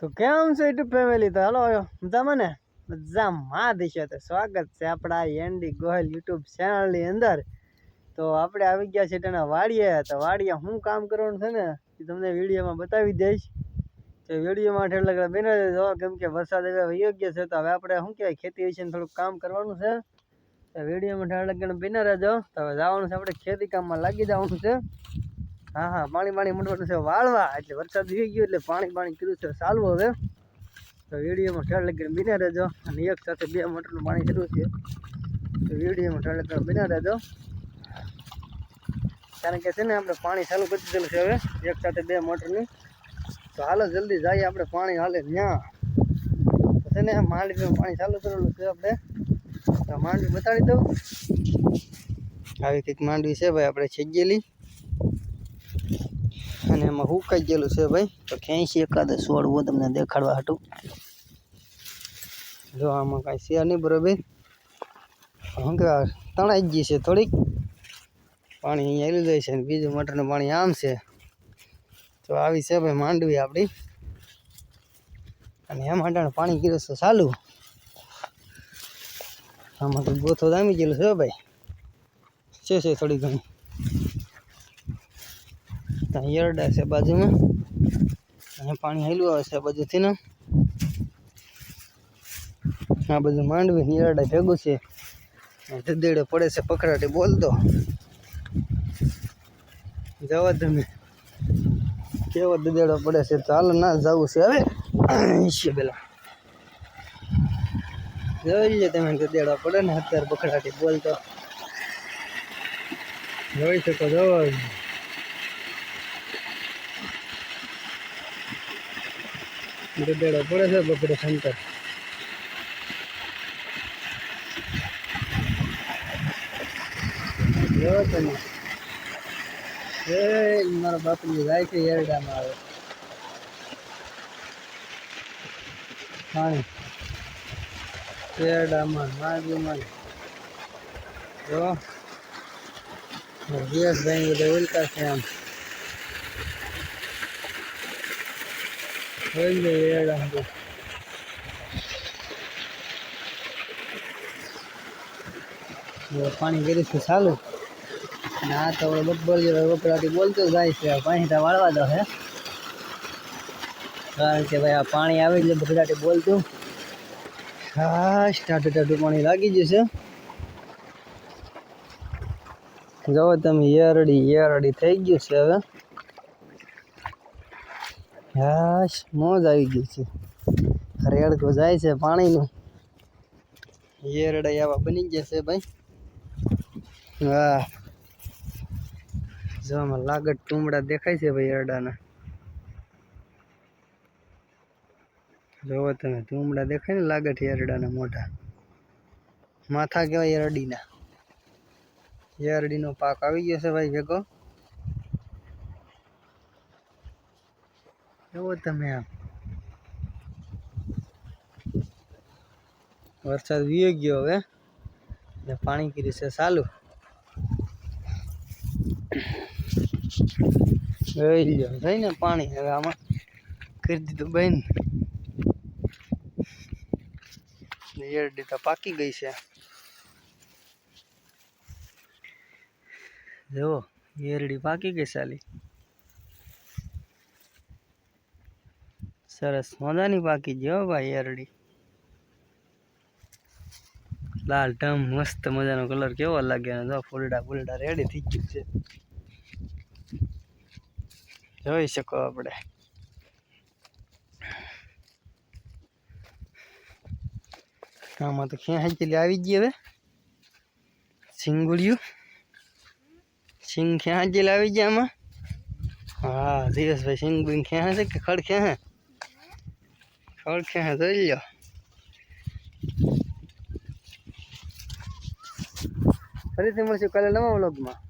તો કેમ છે યુટ્યુબ ફેમિલી તો હલો મજામાં ને? મજામાં દિશો તો સ્વાગત છે આપણા એનડી ગોહિલ યુટ્યુબ ચેનલની અંદર. તો આપણે આવી ગયા છે તેના વાડીએ. તો વાડીએ શું કામ કરવાનું છે ને, એ તમને વિડીયોમાં બતાવી દઈશ. તો વિડીયોમાં ઠેર કે બેને જો કેમ કે વરસાદ હવે યોગ્ય છે, તો હવે આપણે શું કહેવાય, ખેતી વિશે થોડુંક કામ કરવાનું છે. તો વિડીયોમાં ઠેર લગીને બિના રહેજો તો હવે જવાનું છે આપણે ખેતી કામમાં લાગી જવાનું છે. હા હા પાણી પાણી મંડવાનું છે વાળવા. એટલે વરસાદ થઈ ગયો એટલે પાણી પાણી કર્યું છે ચાલવું હવે. તો વિડીયોમાં ઠેર લગીને બિના રહેજો. અને એક સાથે બે મોટરનું પાણી શરૂ છે. તો વિડીયોમાં ઠેર લગીને બિના રહેજો. કારણ કે છે ને, આપણે પાણી ચાલુ કરી દીધેલું છે હવે. એક સાથે બે મોટરની. તો હાલો, જલ્દી જઈએ આપણે પાણી હાલે ત્યાં છે ને, માંડવીમાં પાણી ચાલુ કરેલું છે આપણે. તો માંડવી બતાડી દઉં. આવી કંઈક માંડવી છે ભાઈ, આપણે છેજેલી અને એમાં હુકાઈ ગયેલું છે ભાઈ. તો ક્યાંય એકાદ છોડવો તમને દેખાડવા હતું જો આમાં કાંઈ છે નહીં બરોબર. કહેવાય તણાઈ ગઈ છે થોડીક. પાણી અહીંયા આવી જાય છે અને બીજું મટરનું પાણી આમ છે. તો આવી છે ભાઈ માંડવી આપણી. અને એમાં અટાણે પાણી ગીરું છે ચાલુ. આમાં તો ગોથો દામી ગયેલું છે ભાઈ. છે છે થોડી ઘણી. યરડા છે બાજુમાં. અહીંયા પાણી હેલું આવે છે બાજુથી ને. આ બધું માંડવી યરડા ભેગું છે. ધદેડે પડે છે પકડાટી બોલતો જવા તમે કેવો દદેડો પડે છે? ચાલ ના જવું છે હવે. છે પેલા. જોઈ લે તમે દદેડો પડે ને અત્યારે પકડાટી બોલતો જોઈ શકો જોઈ ગદેડો પડે છે બપોરે શંકર જો તમે. એ મારા બાપની જાય છે આવે. પાણી માગીમાં જો. ગેસભાઈ બધા ઉલકા છે આમ. હવે પાણી કર્યું છે ચાલુ આ તો બબ્બર જેવો વપરાટી બોલતો જાય છે પાણી તો વાળવા દો હે કારણ કે ભાઈ આ પાણી આવે એટલે બગડાટી બોલતું હા ટાટું ટાટું પાણી લાગી જશે જો તમે યરડી યરડી થઈ ગયું છે હવે હાશ, મોજ આવી ગઈ છે. રેડકો જાય છે પાણીનું. યરડા આવા બની જશે ભાઈ. હા જો લાગટ ટુમડા દેખાય છે ભાઈ અરડાના. જોવો તમે, ટુમડા દેખાય ને લાગટ એરડાના મોટા માથા કહેવાય એરડીના એરડીનો પાક આવી ગયો છે ભાઈ ભેગો. જોવો તમે આમ. વરસાદ વીયો ગયો હવે. ને પાણી કર્યું છે ચાલુ. થઈ ને પાણી હવે આમાં. કરી દીધું બહેન એરડી તો પાકી ગઈ છે. જુઓ એરડી પાકી ગઈ સાલી સરસ મજાની પાકી ગઈ હો ભાઈ એરડી લાલ ટમ મસ્ત મજાનો કલર કેવો લાગે અને જો ફૂલડા ફૂલડા રેડી થઈ ગયું છે. જોઈ શકો આપણે. આમાં તો ક્યાં હાજરી આવી ગઈ હવે? સિંગુડિયું? સિંગ ક્યાં હાજરી આવી ગયા આમાં? હા ધીરજભાઈ સિંગ બિંગ ક્યાં છે કે ખડ ક્યાં હે ક્યાં હે જોઈ લ્યો ફરીથી મળશું કાલે નવા વ્લોગમાં